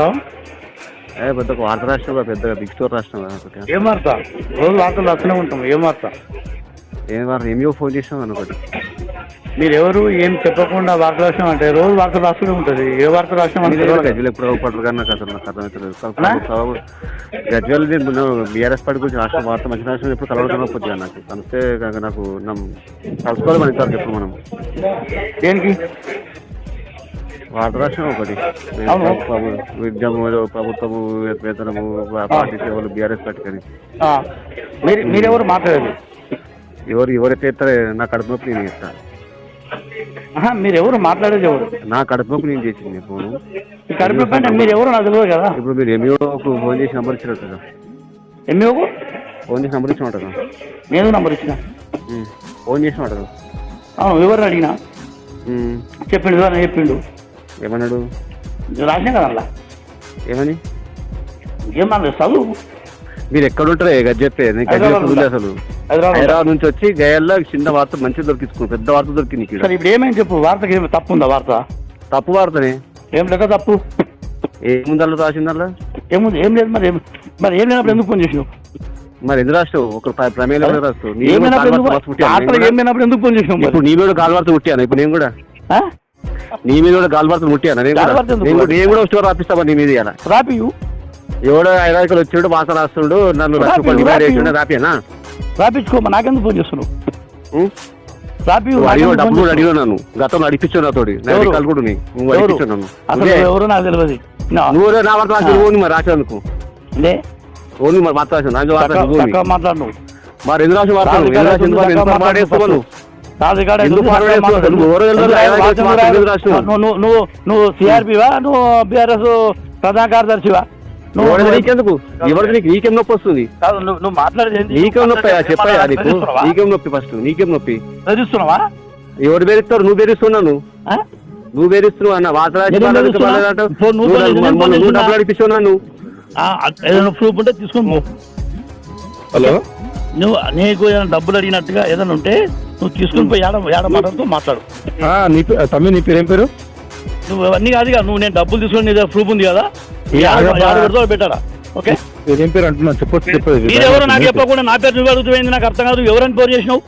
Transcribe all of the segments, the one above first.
ఏ పెద్ద వార్త రాష్ట్రం పెద్ద బిగ్ స్టోర్ రాష్ట్రం ఒకటి ఏం వార్త? రోజు వార్తలు వస్తూనే ఉంటాం ఏం వార్త? ఏం వార్త? ఎంఈఓ ఫోన్ చేసినాం అనుకోటి మీరు ఎవరు ఏం చెప్పకుండా వార్త రాసినాం అంటే రోజు వార్తలు రాస్తూనే ఉంటుంది. ఏ వార్త రాసినాం తెలియదు. గజ్వల్ ఎప్పుడు అవపడరు కానీ నాకు అసలు నాకు? అర్థమవుతుంది గజ్వల్ బీఆర్ఎస్ పార్టీ గురించి రాష్ట్రం వార్త మంచి రాష్ట్రం ఎప్పుడు కలవడం నాకు. కాక నాకు కలుసుకోవాలి మన ఇద్దరు చెప్పు మనం. దేనికి? వార్త రాష్ట్రం ఒకటి. విద్యము ప్రభుత్వము వేతనము పార్టీ సేవలు బీఆర్ఎస్ పార్టీ కానీ. ఆ, మీరు మీరెవరు మాట్లాడేది? ఎవరు ఎవరైతే ఎత్తారో నా కడుపు నొప్పి నేను ఇస్తాను మీరెవరు మాట్లాడేది ఎవరు? నా కడుపు నొప్పి నేను చేసింది ఫోను. కడుపు నొప్పి అంటే మీరు ఎవరు నాకు తెలియదు కదా? ఇప్పుడు మీరు ఎంఈఓకు ఫోన్ చేసి నంబర్ ఇచ్చినట్టు కదా. ఎంఏకు ఫోన్ చేసి నంబర్ ఇచ్చిన కదా. నేను నంబర్ ఇచ్చిన. ఫోన్ చేసిన కదా. అవును ఎవరిని అడిగినా. చెప్పిండు చెప్పిండు? ఏమన్నాడు? రాసినా కదా అలా ఏమని? ఏమన్నా చదువు. మీరు ఎక్కడ ఉంటారో గది గది హైదరాబాద్ చెప్తుంది అసలు హైదరాబాద్ నుంచి వచ్చి గయల్లో చిన్న వార్త మంచి దొరికించుకో పెద్ద వార్త దొరికింది ఇప్పుడు ఏమైంది చెప్పు? వార్తకి ఏమి తప్పు ఉందా వార్త? తప్పు వార్తనే. ఏం లెక్క తప్పు? ఏముందల్లా రాసిందల్లా ఏముంది? ఏం లేదు మరి మరి ఏం లేనప్పుడు ఎందుకు ఫోన్ చేసినావు? మరి ఎందుకు రాస్తావు ఒక ప్ర- ప్రమేయం రాస్తావు నీ ఏం కూడా లేనప్పుడు కాలు ఎందుకు ఫోన్ చేసినావు ఇప్పుడు నీ కూడా గాలి వార్త పుట్టాను ఇప్పుడు నేను కూడా? నీ మీద కూడా గాలి వార్త ముట్టాను నేను కూడా ఎందుకు? నేను కూడా- నేను స్టోర్ రాపిస్తామా నీ మీద ఇలా రాపియు ఎవడో హైదరాబాద్ వచ్చాడు భాష రాస్తుండు నన్ను రాపి, రాపించుకోమా నాకెందుకు ఫోన్ చేస్తున్నావు? రాపియు నాకెందుకు డబ్బులు చేస్తున్నావు? నన్ను గతంలో అడిపించావు నాతోటి నా ఎవరు? రికార్డు కూడా ఉన్నాయి. నువ్వు ఎవరు? అడిపించావు నన్ను అసలు నువ్వే. ఎవరు నాకు తెలియదు నా- నువ్వు నా రాసి ఓని మరి రాసేందుకు లే ఓని మరి నాకు చక్కగా మాట్లాడు నువ్వు మరి ఎందుకు రాసి రాజు ఎందుకు రాసి ఎందుకు మాట్లాడు? మాట్లాడు. నువ్వు మాట్లాడు? నువ్వు నువ్వు- సిఆర్పివా నువ్వు బీఆర్ఎస్ ప్రధాన కార్యదర్శివా నీకెందుకు? ఎవరిది? నీకు నీకేం నొప్పి వస్తుంది? కాదు నువ్వు మాట్లాడేది? నీకేం నొప్పి? చెప్పాయా నీకు? నీకేం నొప్పి ఫస్ట్ నీకేం నొప్పి? బెదిరిస్తున్నావా ఎవరు బెదిరిస్తారు? నువ్వు బెదిరిస్తున్నావు నువ్వు బెదిరిస్తున్నావు అన్న బెదిరిస్తున్నా. డబ్బులు ప్రూఫ్ ఉంటే తీసుకొని హలో? నువ్వు నీకు ఏదైనా డబ్బులు అడిగినట్టుగా ఏదైనా ఉంటే నువ్వు తీసుకుని పోయి ఏడ ఏడ మాట్లాడుతూ మాట్లాడు. ఆ, నీ పే- తమ్మి నీ పేరు ఏం పేరు? నువ్వు అవన్నీ కాదు కదా నువ్వు నేను డబ్బులు తీసుకుని నీ దగ్గర ప్రూఫ్ ఉంది కదా. ఏ ఏడ ఆగబ్బా. ఏడ పెడతావో పెట్టారా ఓకే? ఏం పేరు అంటున్నా? చెప్పొచ్చు చెప్పదు మీరెవరో నాకు చెప్పకుండా నా పేరు నువ్వు అడుగుతుంది నాకు అర్థం కాదు. ఎవరని ఫోన్ చేసినావు?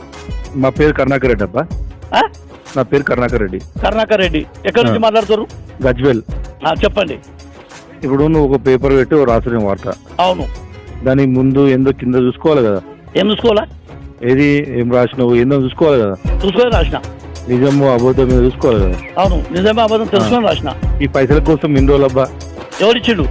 మా పేరు కరుణాకర్ రెడ్డి అబ్బా. ఆ? నా పేరు కరుణాకర్ రెడ్డి. కరుణాకర్ రెడ్డి. ఎక్కడి నుంచి ఆ. మాట్లాడుతారు గజ్వెల్. ఆ, చెప్పండి. ఇప్పుడు నువ్వు ఒక పేపర్ పెట్టి ఓ రాసిన వార్త అవును. దానికి ముందు ఏందో కింద చూసుకోవాలి కదా. ఏం చూసుకోవాలా? ఏది ఏం రాసినావు ఏందో చూసుకోవాలి కదా. చూసుకొని రాసిన. నిజము అబద్ధం మీద చూసుకోవాలి కదా. అవును నిజమే అబద్ధం తెలుసుకొని రాసిన. ఈ పైసల కోసం ఇన్ని రోజులు అబ్బా ఎవరిచ్చిండు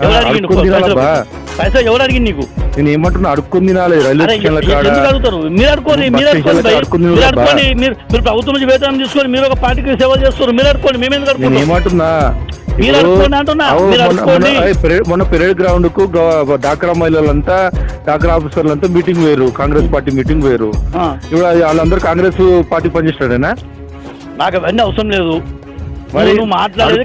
ఎవరు అడిగిండు? అడుక్కొని తినాలబ్బా. పైసా ఎవరు అడిగింది నీకు? నేను ఏమంటున్నా అడుక్కొని తినాలి రైల్వే అరే స్టేషన్ల ఎ- కాడ. ఎందుకు అడుగుతారు? మీరు అడుకోండి బస్ మీరు అడుకోండి స్టేషన్ల భయ్. కాడ అడుక్కుని మీరు కూడా అడుకోండి మీరు మీరు ప్రభుత్వం నుంచి వేతనం తీసుకొని మీరు ఒక పార్టీకి సేవ చేస్తారు మీరు అడుకోండి మేము ఎందుకు నేను అడుకుంటాం ఏమంటున్నా? మొన్న- పెరేడ్ గ్రౌండ్కు డాక్రా మహిళలంతా డాక్రా ఆఫీసర్లంతా మీటింగ్ వేరు కాంగ్రెస్ పార్టీ మీటింగ్ వేరు. ఇప్పుడు వాళ్ళందరూ కాంగ్రెస్ పార్టీ పనిచేస్తాడేనా నాకు అవన్నీ అవసరం లేదు. మరి మాట్లాడేది